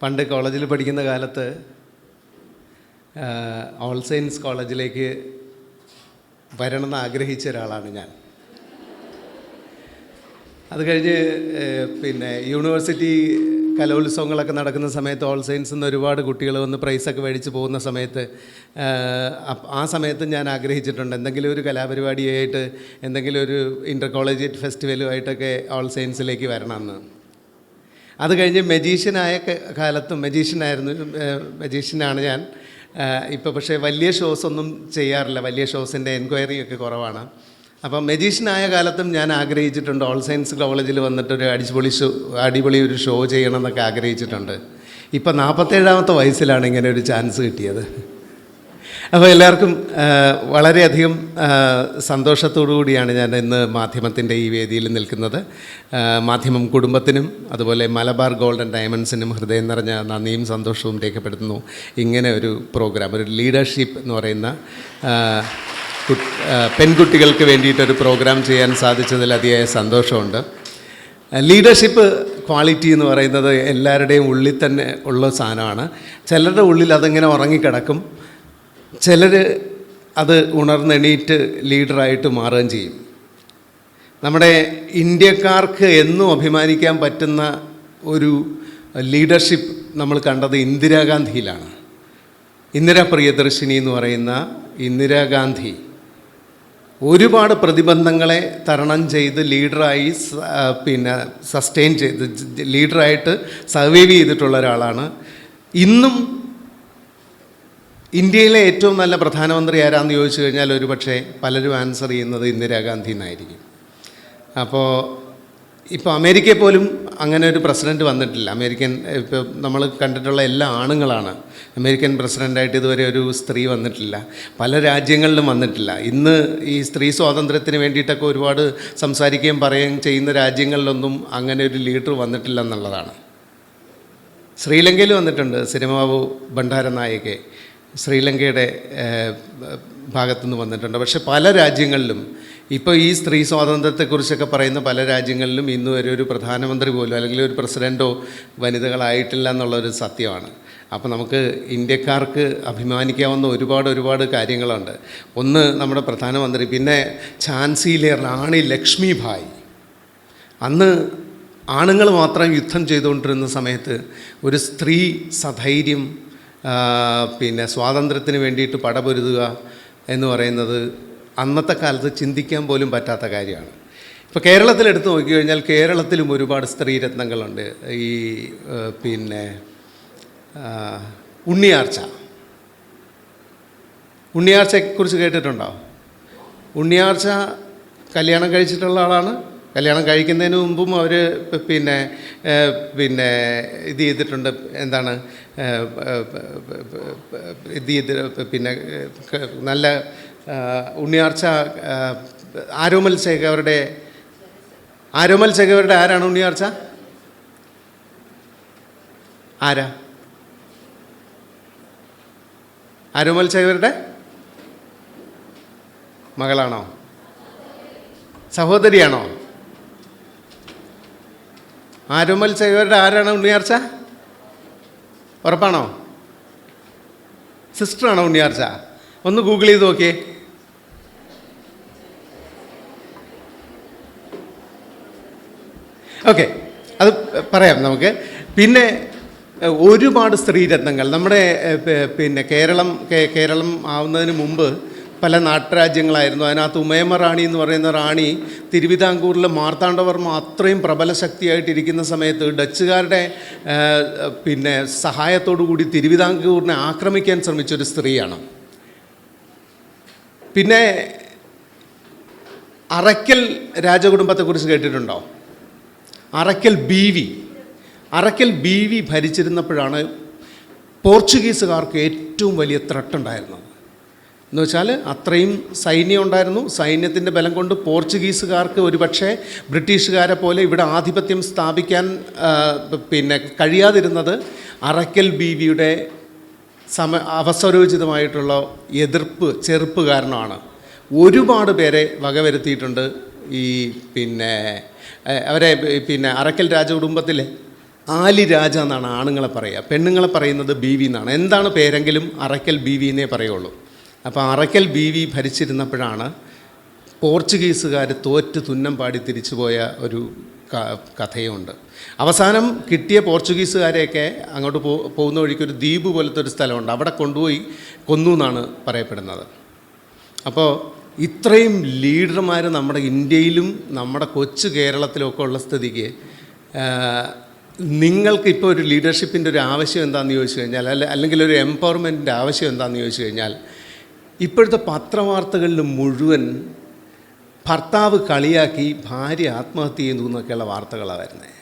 പണ്ട് കോളേജിൽ പഠിക്കുന്ന കാലത്ത് ഓൾ സയൻസ് കോളേജിലേക്ക് വരണമെന്ന് ആഗ്രഹിച്ച ഒരാളാണ് ഞാൻ. അത് കഴിഞ്ഞ് പിന്നെ യൂണിവേഴ്സിറ്റി കലോത്സവങ്ങളൊക്കെ നടക്കുന്ന സമയത്ത് ഓൾ സയൻസ് നിന്ന് ഒരുപാട് കുട്ടികൾ വന്ന് പ്രൈസൊക്കെ മേടിച്ച് പോകുന്ന സമയത്ത് ആ സമയത്ത് ഞാൻ ആഗ്രഹിച്ചിട്ടുണ്ട്. എന്തെങ്കിലും ഒരു കലാപരിപാടിയായിട്ട് എന്തെങ്കിലും ഒരു ഇന്റർ കോളേജിയറ്റ് ഫെസ്റ്റിവലുമായിട്ടൊക്കെ ഓൾ സയൻസിലേക്ക് വരണമെന്ന്. അത് കഴിഞ്ഞ് മെജീഷ്യനായ കാലത്തും മെജീഷ്യനായിരുന്നു മെജീഷ്യനാണ് ഞാൻ. ഇപ്പോൾ പക്ഷേ വലിയ ഷോസ് ഒന്നും ചെയ്യാറില്ല. വലിയ ഷോസിന്റെ എൻക്വയറി ഒക്കെ കുറവാണ്. അപ്പം മെജീഷ്യനായ കാലത്തും ഞാൻ ആഗ്രഹിച്ചിട്ടുണ്ട്. ഓൾ സയൻസ് കോളേജിൽ വന്നിട്ട് ഒരു അടിപൊളി ഷോ അടിപൊളി ഒരു ഷോ ചെയ്യണം എന്നൊക്കെ ആഗ്രഹിച്ചിട്ടുണ്ട്. ഇപ്പം നാൽപ്പത്തേഴാമത്തെ വയസ്സിലാണ് ഇങ്ങനെ ഒരു ചാൻസ് കിട്ടിയത്. അപ്പോൾ എല്ലാവർക്കും വളരെയധികം സന്തോഷത്തോടു കൂടിയാണ് ഞാൻ ഇന്ന് മാധ്യമത്തിന്റെ ഈ വേദിയിൽ നിൽക്കുന്നത്. മാധ്യമം കുടുംബത്തിനും അതുപോലെ മലബാർ ഗോൾഡൻ ഡയമണ്ട്സിനും ഹൃദയം നിറഞ്ഞ നന്ദിയും സന്തോഷവും രേഖപ്പെടുത്തുന്നു. ഇങ്ങനെ ഒരു പ്രോഗ്രാം ഒരു ലീഡർഷിപ്പ് എന്ന് പറയുന്ന പെൺകുട്ടികൾക്ക് വേണ്ടിയിട്ടൊരു പ്രോഗ്രാം ചെയ്യാൻ സാധിച്ചതിൽ അതിയായ സന്തോഷമുണ്ട്. ലീഡർഷിപ്പ് ക്വാളിറ്റി എന്ന് പറയുന്നത് എല്ലാവരുടെയും ഉള്ളിൽ തന്നെ ഉള്ള സാധനമാണ്. ചിലരുടെ ഉള്ളിൽ അതിങ്ങനെ ഉറങ്ങിക്കിടക്കും. ചിലർ അത് ഉണർന്നെണീറ്റ് ലീഡറായിട്ട് മാറുകയും ചെയ്യും. നമ്മുടെ ഇന്ത്യക്കാർക്ക് എന്നും അഭിമാനിക്കാൻ പറ്റുന്ന ഒരു ലീഡർഷിപ്പ് നമ്മൾ കണ്ടത് ഇന്ദിരാഗാന്ധിയിലാണ്. ഇന്ദിരാ പ്രിയദർശിനി എന്ന് പറയുന്ന ഇന്ദിരാഗാന്ധി ഒരുപാട് പ്രതിബന്ധങ്ങളെ തരണം ചെയ്ത് ലീഡറായി പിന്നെ സസ്റ്റെയിൻ ചെയ്ത് ലീഡറായിട്ട് സർവൈവ് ചെയ്തിട്ടുള്ള ഒരാളാണ്. ഇന്നും ഇന്ത്യയിലെ ഏറ്റവും നല്ല പ്രധാനമന്ത്രി ആരാന്ന് ചോദിച്ചു കഴിഞ്ഞാൽ ഒരു പക്ഷേ പലരും ആൻസർ ചെയ്യുന്നത് ഇന്ദിരാഗാന്ധി എന്നായിരിക്കും. അപ്പോൾ ഇപ്പോൾ അമേരിക്കയിൽ പോലും അങ്ങനെ ഒരു പ്രസിഡന്റ് വന്നിട്ടില്ല. അമേരിക്കൻ ഇപ്പോൾ നമ്മൾ കണ്ടിട്ടുള്ള എല്ലാ ആണുങ്ങളാണ് അമേരിക്കൻ പ്രസിഡന്റായിട്ട് ഇതുവരെ ഒരു സ്ത്രീ വന്നിട്ടില്ല. പല രാജ്യങ്ങളിലും വന്നിട്ടില്ല. ഇന്ന് ഈ സ്ത്രീ സ്വാതന്ത്ര്യത്തിന് വേണ്ടിയിട്ടൊക്കെ ഒരുപാട് സംസാരിക്കുകയും പറയുകയും ചെയ്യുന്ന രാജ്യങ്ങളിലൊന്നും അങ്ങനെ ഒരു ലീഡർ വന്നിട്ടില്ല എന്നുള്ളതാണ്. ശ്രീലങ്കയിൽ വന്നിട്ടുണ്ട് സിനിമാവു ഭണ്ഡാരനായകെ ശ്രീലങ്കയുടെ ഭാഗത്തുനിന്ന് വന്നിട്ടുണ്ട്. പക്ഷെ പല രാജ്യങ്ങളിലും ഇപ്പോൾ ഈ സ്ത്രീ സ്വാതന്ത്ര്യത്തെക്കുറിച്ചൊക്കെ പറയുന്ന പല രാജ്യങ്ങളിലും ഇന്ന് വരെ ഒരു പ്രധാനമന്ത്രി പോലും അല്ലെങ്കിൽ ഒരു പ്രസിഡന്റോ വനിതകളായിട്ടില്ല എന്നുള്ളൊരു സത്യമാണ്. അപ്പോൾ നമുക്ക് ഇന്ത്യക്കാർക്ക് അഭിമാനിക്കാവുന്ന ഒരുപാട് ഒരുപാട് കാര്യങ്ങളുണ്ട്. ഒന്ന് നമ്മുടെ പ്രധാനമന്ത്രി പിന്നെ ഝാൻസിയിലെ റാണി ലക്ഷ്മിഭായ്. അന്ന് ആണുങ്ങൾ മാത്രം യുദ്ധം ചെയ്തുകൊണ്ടിരുന്ന സമയത്ത് ഒരു സ്ത്രീ സധൈര്യം പിന്നെ സ്വാതന്ത്ര്യത്തിന് വേണ്ടിയിട്ട് പടപൊരുതുക എന്ന് പറയുന്നത് അന്നത്തെ കാലത്ത് ചിന്തിക്കാൻ പോലും പറ്റാത്ത കാര്യമാണ്. ഇപ്പോൾ കേരളത്തിലെടുത്ത് നോക്കിക്കഴിഞ്ഞാൽ കേരളത്തിലും ഒരുപാട് സ്ത്രീരത്നങ്ങളുണ്ട്. ഈ പിന്നെ ഉണ്ണിയാർച്ച. ഉണ്ണിയാർച്ചയെക്കുറിച്ച് കേട്ടിട്ടുണ്ടോ? ഉണ്ണിയാർച്ച കല്യാണം കഴിച്ചിട്ടുള്ള ആളാണ്. കല്യാണം കഴിക്കുന്നതിന് മുമ്പും അവർ പിന്നെ പിന്നെ ഇത് ചെയ്തിട്ടുണ്ട്. എന്താണ് ഇത് ചെയ്ത് പിന്നെ നല്ല ഉണ്ണിയാർച്ച ആരോമൽ ശേഖവരുടെ ആരോമൽ ശേഖവരുടെ ആരാണ് ഉണ്ണിയാർച്ച? ആരാ? ആരോമൽ ശേഖവരുടെ മകളാണോ? സഹോദരിയാണോ? ആരോമൽ ചെയ്തവരുടെ ആരാണ് ഉണ്ണിയാർച്ച? ഉറപ്പാണോ? സിസ്റ്ററാണോ ഉണ്ണിയാർച്ച? ഒന്ന് ഗൂഗിൾ ചെയ്ത് നോക്കിയേ. ഓക്കെ അത് പറയാം നമുക്ക്. പിന്നെ ഒരുപാട് സ്ത്രീരത്നങ്ങൾ. നമ്മുടെ പിന്നെ കേരളം കേരളം ആവുന്നതിന് മുമ്പ് പല നാട്ടുരാജ്യങ്ങളായിരുന്നു. അതിനകത്ത് ഉമേമ റാണി എന്ന് പറയുന്ന റാണി തിരുവിതാംകൂറിലെ മാർത്താണ്ഡവർമ്മ അത്രയും പ്രബല ശക്തിയായിട്ടിരിക്കുന്ന സമയത്ത് ഡച്ചുകാരുടെ പിന്നെ സഹായത്തോടു കൂടി തിരുവിതാംകൂറിനെ ആക്രമിക്കാൻ ശ്രമിച്ചൊരു സ്ത്രീയാണ്. പിന്നെ അറയ്ക്കൽ രാജകുടുംബത്തെക്കുറിച്ച് കേട്ടിട്ടുണ്ടോ? Arakkal B V Arakkal B V ഭരിച്ചിരുന്നപ്പോഴാണ് പോർച്ചുഗീസുകാർക്ക് ഏറ്റവും വലിയ ത്രട്ടുണ്ടായിരുന്നത് എന്ന് വെച്ചാൽ അത്രയും സൈന്യം ഉണ്ടായിരുന്നു. സൈന്യത്തിന്റെ ബലം കൊണ്ട് പോർച്ചുഗീസുകാർക്ക് ഒരുപക്ഷെ ബ്രിട്ടീഷുകാരെ പോലെ ഇവിടെ ആധിപത്യം സ്ഥാപിക്കാൻ പിന്നെ കഴിയാതിരുന്നത് അറയ്ക്കൽ ബീവിയുടെ സമ അവസരോചിതമായിട്ടുള്ള എതിർപ്പ് ചെറുപ്പ് കാരണമാണ്. ഒരുപാട് പേരെ വകവരുത്തിയിട്ടുണ്ട് ഈ പിന്നെ അവരെ പിന്നെ അറക്കൽ രാജകുടുംബത്തിലെ ആലി രാജ എന്നാണ് ആണുങ്ങളെ പറയുക. പെണ്ണുങ്ങളെ പറയുന്നത് ബി വി എന്നാണ്. എന്താണ് പേരെങ്കിലും അറയ്ക്കൽ ബി വി എന്നേ പറയുള്ളൂ. അപ്പോൾ അറയ്ക്കൽ ബി വി ഭരിച്ചിരുന്നപ്പോഴാണ് പോർച്ചുഗീസുകാർ തോറ്റ് തുന്നം പാടി തിരിച്ചുപോയ ഒരു ക- കഥയുണ്ട്. അവസാനം കിട്ടിയ പോർച്ചുഗീസുകാരെയൊക്കെ അങ്ങോട്ട് പോ പോകുന്ന വഴിക്ക് ഒരു ദ്വീപ് പോലത്തെ ഒരു സ്ഥലമുണ്ട്. അവിടെ കൊണ്ടുപോയി കൊന്നു എന്നാണ് പറയപ്പെടുന്നത്. അപ്പോൾ ഇത്രയും ലീഡർമാർ നമ്മുടെ ഇന്ത്യയിലും നമ്മുടെ കൊച്ചു കേരളത്തിലുമൊക്കെ ഉള്ള സ്ഥിതിക്ക് നിങ്ങൾക്ക് ഇപ്പോൾ ഒരു ലീഡർഷിപ്പിന്റെ ഒരു ആവശ്യം എന്താണെന്ന് ചോദിച്ചു കഴിഞ്ഞാൽ അല്ല അല്ലെങ്കിൽ ഒരു എംപവർമെന്റിന്റെ ആവശ്യം എന്താണെന്ന് ചോദിച്ചു കഴിഞ്ഞാൽ ഇപ്പോഴത്തെ പത്രവാർത്തകളിൽ മുഴുവൻ ഭർത്താവ് കളിയാക്കി ഭാര്യ ആത്മഹത്യ ചെയ്യുന്നു എന്നൊക്കെയുള്ള വാർത്തകളാണ് വരുന്നത്